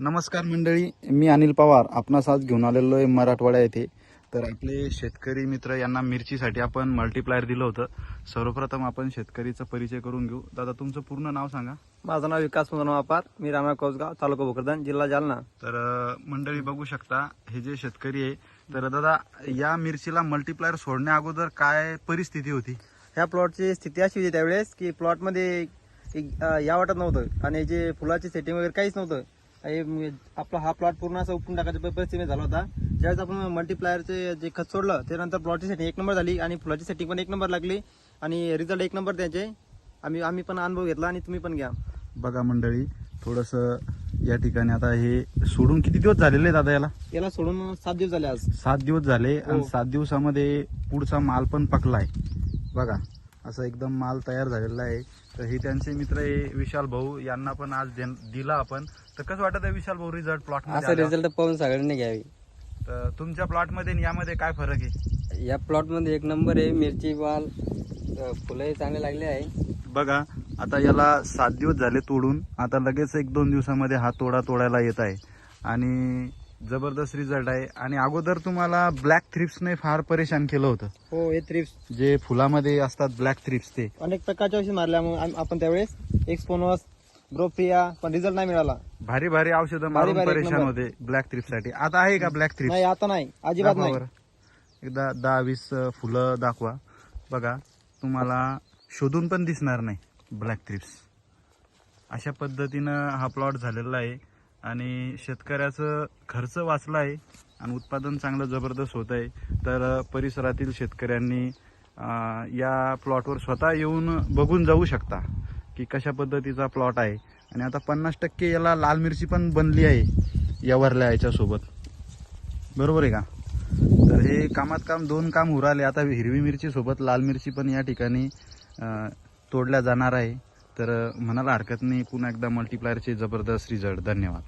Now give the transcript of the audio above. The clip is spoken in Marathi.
नमस्कार मंडळी मी अनिल पवार. आपणास आज घेऊन आलेलो आहे मराठवाडा येथे. तर आपले शेतकरी मित्र यांना मिरचीसाठी आपण मल्टीप्लायर दिलं होतं. सर्वप्रथम आपण शेतकरीचा परिचय करून घेऊ. दादा तुमचं पूर्ण नाव सांगा. माझं नाव विकास मदन वापार. मी राणा कोसगाव तालुका भोकरदान जिल्हा जालना. तर मंडळी बघू शकता हे जे शेतकरी आहे तर दादा या मिरचीला मल्टीप्लायर सोडण्या अगोदर काय परिस्थिती होती? ह्या प्लॉटची स्थिती अशी होती त्यावेळेस की प्लॉटमध्ये या वाटत नव्हतं. आणि जे फुलाची सेटिंग वगैरे काहीच नव्हतं. आपला हा प्लॉट पूर्ण असं उपटून टाकायच्या परिस्थिती झाला होता. ज्यावेळेस आपण मल्टीप्लायरचे जे खत सोडलं त्यानंतर प्लॉटची सेटिंग एक नंबर झाली आणि फुलाची सेटिंग पण एक नंबर लागली आणि रिझल्ट एक नंबर त्याचे आम्ही आम्ही पण अनुभव घेतला आणि तुम्ही पण घ्या. बघा मंडळी थोडस या ठिकाणी आता हे सोडून किती दिवस झालेले आहे दादा याला? याला सोडून सात दिवस झाले आज. सात दिवस झाले आणि हो. सात दिवसामध्ये पुढचा माल पण पकलाय. बघा. असं एकदम माल तयार झालेला आहे. तर हे त्यांचे मित्र आहे विशाल भाऊ. यांना पण आज दिला आपण. तर कसं वाटत आहे विशाल भाऊ रिझल्ट प्लॉट असं रिझल्ट पाहून सगळ्यांनी घ्यावी. तर तुमच्या प्लॉटमध्ये आणि यामध्ये काय फरक आहे? या प्लॉटमध्ये एक नंबर आहे मिरची वाल. फुलंही चांगले लागले आहे. बघा आता याला सात दिवस झाले तोडून. आता लगेच एक दोन दिवसामध्ये हा तोडा तोडायला येत आहे. आणि जबरदस्त रिझल्ट आहे. आणि अगोदर तुम्हाला ब्लॅक थ्रिप्सने फार परेशान केलं होतं. हो हे थ्रिप्स जे फुलामध्ये असतात ब्लॅक थ्रिप्स ते. अनेक प्रकारच्या औषध मारल्यामुळे आपण त्यावेळेस एक्सपोनस ब्रोपिया पण रिझल्ट नाही मिळाला. भारी भारी औषधं मारून भारी एक परेशान नंबर. होते ब्लॅक थ्रिप्ससाठी. आता आहे का ब्लॅक थ्रिप्स नाही आता नाही. अजिबात नाही. एकदा दहा वीस अं, फुलं दाखवा. बघा तुम्हाला शोधून पण दिसणार नाही ब्लॅक थ्रिप्स अशा पद्धतीनं हा प्लॉट झालेला आहे. आणि शेतकऱ्याचं खर्च वाचला आहे आणि उत्पादन चांगलं जबरदस्त होत आहे तर परिसरातील शेतकऱ्यांनी या प्लॉटवर स्वतः येऊन बघून जाऊ शकता की कशा पद्धतीचा प्लॉट आहे. आणि आता पन्नास टक्के याला लाल मिरची पण बनली आहे या वरल्या याच्यासोबत बरोबर आहे का? तर हे कामात काम दोन काम उराले. आता हिरवी मिरचीसोबत लाल मिरची पण या ठिकाणी तोडल्या जाणार आहे. तर म्हणाला म्हणायला हरकत नाही. पुन्हा एकदा मल्टीप्लायरचे जबरदस्त रिझल्ट धन्यवाद.